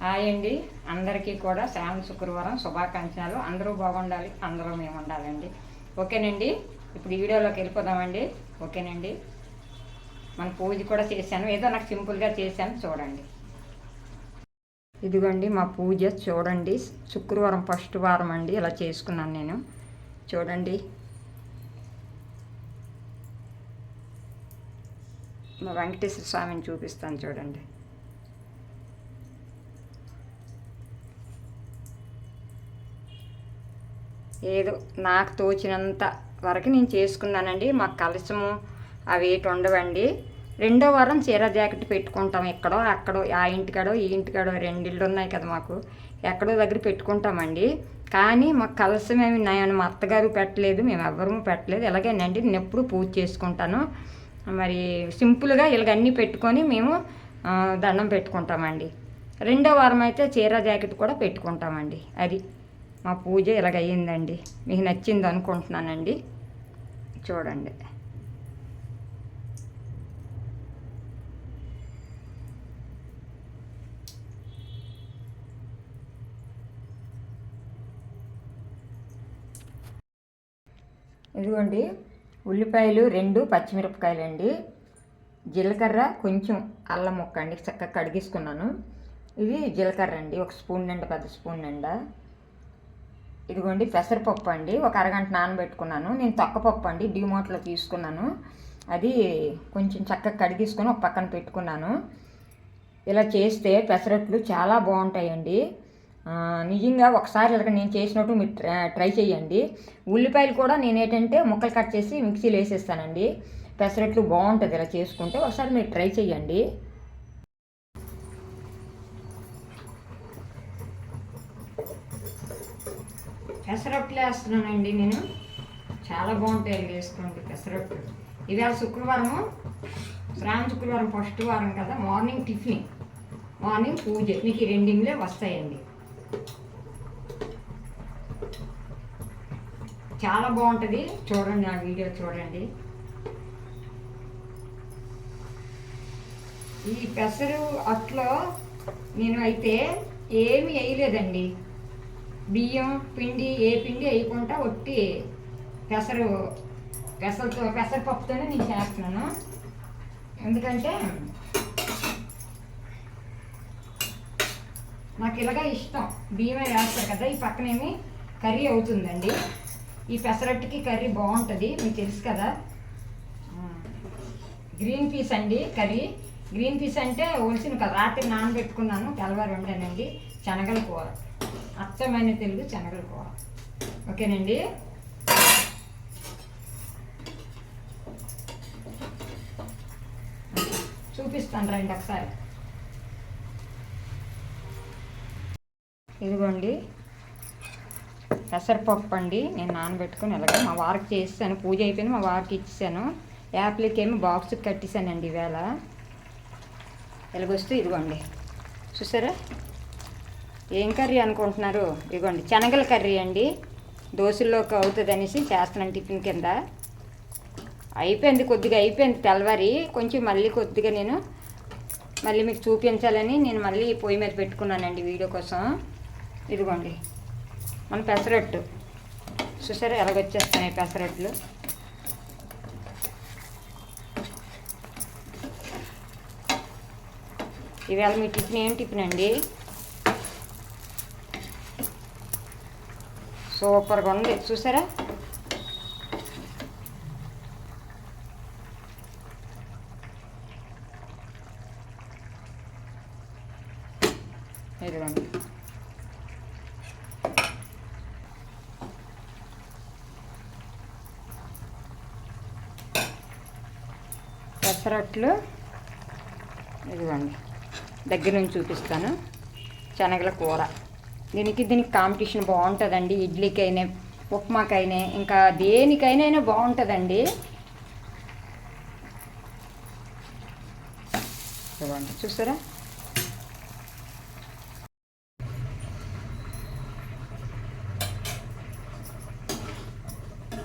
Hi అండి. అందరికీ కూడా శ్రావణ శుక్రవారం శుభాకాంక్షలు. అందరూ బాగుండాలి అందరూ మేము ఉండాలండి. ఓకేనండి? ఇప్పుడు వీడియోలోకి వెళ్ళిపోదామండి. ఓకేనండి? మన పూజ కూడా చేశాను. ఏదో నాకు సింపుల్గా చేశాను. చూడండి. ఇదిగోండి మా పూజ చూడండి. శుక్రవారం ఫస్ట్ వారం అండి. ఇలా చేసుకున్నాను నేను. చూడండి. మా వెంకటేశ్వర స్వామిని చూపిస్తాను చూడండి. ఏదో నాకు తోచినంత వరకు నేను చేసుకున్నానండి. మాకు కలసము అవి ఏటి ఉండవండి. రెండో వారం చీర జాకెట్ పెట్టుకుంటాం ఎక్కడో అక్కడో ఆ ఇంటికాడో ఈ ఇంటికాడో రెండు ఇళ్ళు ఉన్నాయి కదా మాకు. ఎక్కడో దగ్గర పెట్టుకుంటామండి. కానీ మాకు కలసం ఏమి నేను మా అత్తగారు పెట్టలేదు మేము ఎవ్వరూ పెట్టలేదు. ఇలాగేనండి నేను ఎప్పుడు పూజ చేసుకుంటాను. మరి సింపుల్గా ఇలాగన్నీ పెట్టుకొని మేము దండం పెట్టుకుంటామండి. రెండో వారం అయితే చీర జాకెట్ కూడా పెట్టుకుంటామండి. అది. మా పూజ ఇలాగయ్యిందండి. మీకు నచ్చింది అనుకుంటున్నానండి. చూడండి. ఇదిగోండి. ఉల్లిపాయలు రెండు పచ్చిమిరపకాయలు అండి జీలకర్ర కొంచెం అల్లం ముక్క అండి చక్కగా కడిగేసుకున్నాను. ఇది జీలకర్ర అండి ఒక స్పూన్ నిండా పెద్ద స్పూన్ నిండా. ఇదిగోండి పెసరపప్పు అండి. ఒక అరగంట నానబెట్టుకున్నాను. నేను తొక్కపప్పు అండి డిమోట్లో తీసుకున్నాను. అది కొంచెం చక్కగా కడిగేసుకొని ఒక పక్కన పెట్టుకున్నాను. ఇలా చేస్తే పెసరట్లు చాలా బాగుంటాయండి. నిజంగా ఒకసారి ఇలాగ నేను చేసినట్టు మీరు ట్రై- ట్రై చేయండి. ఉల్లిపాయలు కూడా నేను ఏంటంటే ముక్కలు కట్ చేసి మిక్సీలో వేసేస్తానండి. పెసరట్లు బాగుంటుంది ఇలా చేసుకుంటే. ఒకసారి మీరు ట్రై చేయండి. పెసరట్లు వేస్తున్నానండి నేను. చాలా బాగుంటాయి వేసుకోండి పెసరట్లు ఇవాళ శుక్రవారము శ్రావణ శుక్రవారం ఫస్ట్ వారం కదా మార్నింగ్ టిఫిన్ మార్నింగ్ పూజ. మీకు ఈ రెండింగ్లే వస్తాయండి. చాలా బాగుంటుంది. చూడండి నా వీడియో చూడండి. ఈ పెసరు అట్లో నేను అయితే ఏమి వేయలేదండి. బియ్యం పిండి ఏ పిండి వేయకుండా ఒట్టి పెసరు పెసరతో పెసరపప్పుతోనే నేను చేస్తున్నాను. ఎందుకంటే నాకు ఇలాగా ఇష్టం. బియ్యమే వేస్తారు కదా ఈ పక్కనేమి కర్రీ అవుతుందండి. ఈ పెసరట్టుకి కర్రీ బాగుంటుంది మీకు తెలుసు కదా. గ్రీన్ పీస్ అండి కర్రీ. గ్రీన్ పీస్ అంటే ఒలిసిన కదా రాత్రి నానబెట్టుకున్నాను తెల్లవారు వండానండి శనగల కూర. అచ్చమైన తెలుగు శనగల కూర ఓకేనండి? చూపిస్తాను రండి ఒకసారి. ఇదిగోండి. పెసరపప్పు అండి. నేను నానబెట్టుకుని ఇలాగ మా వారికి చేసాను పూజ అయిపోయింది మా వారికి ఇచ్చేసాను. యాప్లకి ఏమో బాక్స్ కట్టేసానండి ఈవేళ. ఇలాగొస్తూ ఇదిగోండి. చూసారా? ఏం కర్రీ అనుకుంటున్నారు? ఇదిగోండి శనగల కర్రీ అండి. దోశల్లోకి అవుతుంది అనేసి చేస్తున్నాను టిఫిన్ కింద. అయిపోయింది కొద్దిగా అయిపోయింది తెల్లవారి. కొంచెం మళ్ళీ కొద్దిగా నేను మళ్ళీ మీకు చూపించాలని నేను మళ్ళీ పొయ్యి మీద పెట్టుకున్నానండి వీడియో కోసం. ఇదిగోండి మన పెసరట్టు. చూసారా ఎలాగొచ్చేస్తున్నాయి పెసరట్లు? ఇవాళ మీ టిఫిన్ ఏం టిఫిన్ అండి? సూపర్గా ఉంది. చూసారా? ఇదిగోండి పెసరట్లు. ఇదిగోండి. దగ్గర నుంచి చూపిస్తాను. శనగల కూర. దీనికి దీనికి కాంపిటీషన్ బాగుంటుందండి. ఇడ్లీకైనా ఉప్మాకైనా ఇంకా దేనికైనా బాగుంటుందండి. చూస్తారా చూసారా?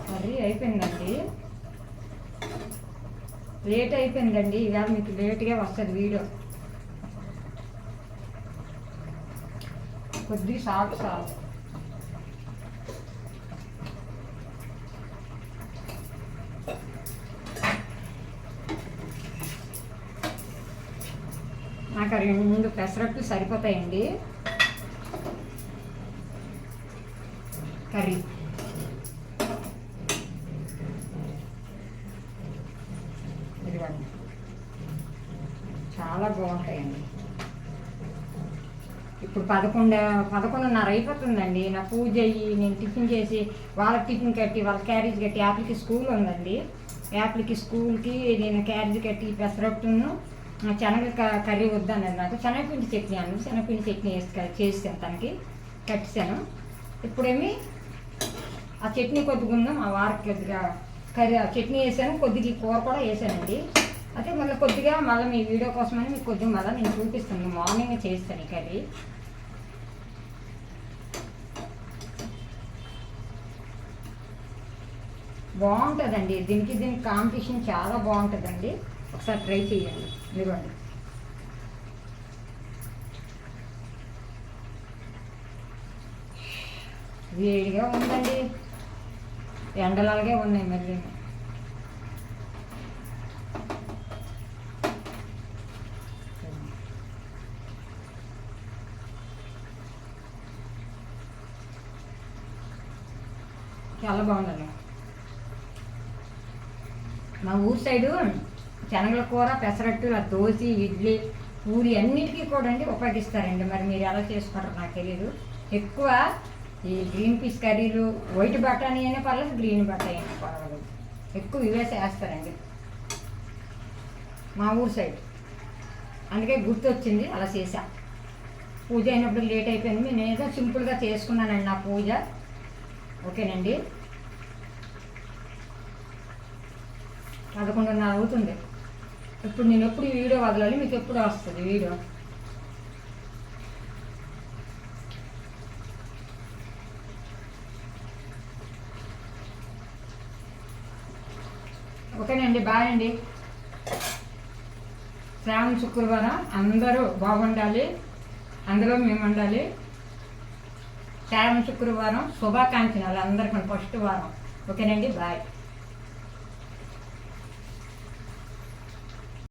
కర్రీ అయిపోయిందండి. లేట్ అయిపోయిందండి. ఇవాళ మీకు లేట్గా వస్తుంది వీడియో. కొద్ది సాల్ట్ సాల్ట్ నాకు రెండు పెసరట్లు సరిపోతాయండి కర్రీ ఇదిగోండి చాలా బాగుంటాయండి ఇప్పుడు పదకొండు పదకొండున్నర అయిపోతుందండి. నా పూజ అయ్యి నేను టిఫిన్ చేసి వాళ్ళకి టిఫిన్ కట్టి వాళ్ళ క్యారేజ్ కట్టి యాపిల్కి స్కూల్ ఉందండి. యాపిల్కి స్కూల్కి నేను క్యారేజ్ కట్టి పెసరట్టును శనగ క- కర్రీ వద్దన్నది నాకు. శనగపిండి చట్నీ అన్న శనగపిండి చట్నీ వేసి చేసాను తనకి కట్టాను ఇప్పుడేమి ఆ చట్నీ కొద్దిగా ఉందాం ఆ వారికి కొద్దిగా కర్రీ ఆ చట్నీ వేసాను కొద్దిగా కూర కూడా వేసానండి. అయితే మళ్ళీ కొద్దిగా మళ్ళీ మీ వీడియో కోసమని మీకు కొద్దిగా మళ్ళీ నేను చూపిస్తాను. మార్నింగ్ చేస్తాను ఈ కర్రీ. బాగుంటుందండి. దీనికి దీనికి కాంపిటీషన్ చాలా బాగుంటుందండి. ఒకసారి ట్రై చేయండి. ఇదిగోండి. వేడిగా ఉందండి. ఎండలాగే ఉన్నాయి మళ్ళీ. చాలా బాగుందండి. మా ఊరు సైడు శనగల కూర పెసరట్టు దోశ ఇడ్లీ పూరి అన్నిటికీ కూడా అండి ఉపయోగిస్తారండి. మరి మీరు ఎలా చేసుకుంటారు నాకు తెలియదు ఎక్కువ ఈ గ్రీన్ పీస్ కర్రీలు వైట్ బఠానీ అయినా పర్లేదు గ్రీన్ బఠానీ అయినా పర్వాలేదు. ఎక్కువ ఇవే చేస్తారండి. మా ఊరు సైడ్. అందుకే గుర్తొచ్చింది అలా చేశా. పూజ అయినప్పుడు లేట్ అయిపోయింది. నేను ఏదో సింపుల్గా చేసుకున్నానండి నా పూజ. ఓకేనండి? పదకొండున్నర అవుతుంది ఇప్పుడు నేను ఎప్పుడు ఈ వీడియో వదలాలి మీకు ఎప్పుడు వస్తుంది వీడియో? ఓకేనండి బాయ్ అండి. శ్రావణ శుక్రవారం అందరూ బాగుండాలి అందులో మేము ఉండాలి శ్రావణ శుక్రవారం శుభాకాంక్షలు అందరికీ ఫస్ట్ వారం. ఓకేనండి బాయ్.